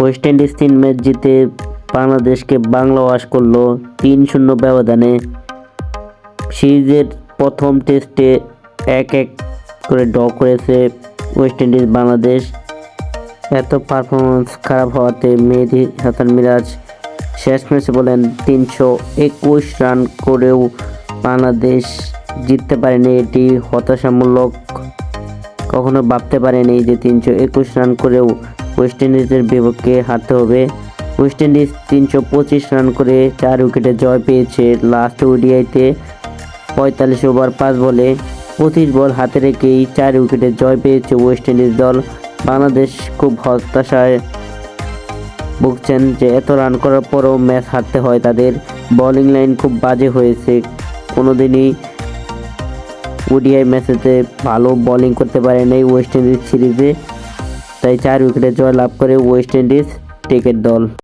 West Indies তিন match জিতে বাংলাদেশকে বাংলা ওয়াশ করল তিন শূন্য ব্যবধানে। সিরিজের প্রথম টেস্টে এক এক করে ড্র করেছে ওয়েস্ট ইন্ডিজ বাংলাদেশ। এত পারফরমেন্স খারাপ হওয়াতে মেহেদি হাসান মিরাজ শেষ ম্যাচে বলেন, তিনশো একুশ রান করেও বাংলাদেশ জিততে পারেনি। এটি হতাশামূলক। কখনো ভাবতে পারেনি যে তিনশো একুশ রান করেও ওয়েস্ট ইন্ডিজের বিপক্ষে হারতে হবে। ওয়েস্ট ইন্ডিজ তিনশো পঁচিশ রান করে চার উইকেটে জয় পেয়েছে। লাস্ট ওডিআইতে পঁয়তাল্লিশ ওভার পাঁচ বলে পঁচিশ বল হাতে রেখেই চার উইকেটে জয় পেয়েছে ওয়েস্ট ইন্ডিজ দল। বাংলাদেশ খুব হতাশায় ভুগছেন যে এত রান করার পরও ম্যাচ হারতে হয় তাদের। বোলিং লাইন খুব বাজে হয়েছে। কোনোদিনই ওডিআই ম্যাচেতে ভালো বোলিং করতে পারে নাই ওয়েস্ট ইন্ডিজ সিরিজে তাই চার উইকেটে জয় লাভ করে ওয়েস্ট ইন্ডিজ ক্রিকেট দল।